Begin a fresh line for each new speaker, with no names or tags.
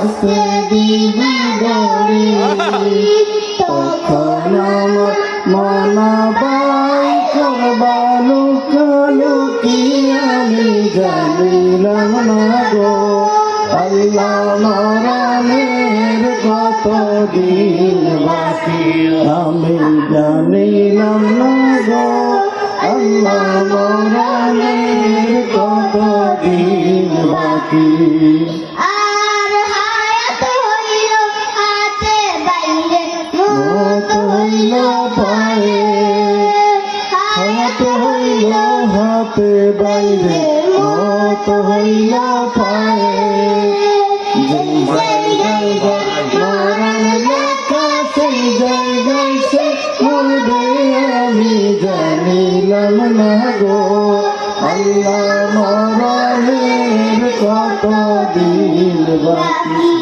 দিবি গৌরী তখন বাই করবালু কালু কি আমি জানিলাম না গো আল্লাহ মরণের বাকি আমি জানিলাম না গো আল্লাহ মরণের কত দিন বাকি
হইল
পায়ে। হাত হইল হাতে, বাইরে মত হইল পায়ে। মরণ লেখা, সেই জায়গায় সে মরবে আমি জানিলাম না গো। আল্লাহ মরণের কত দিন
বাকি?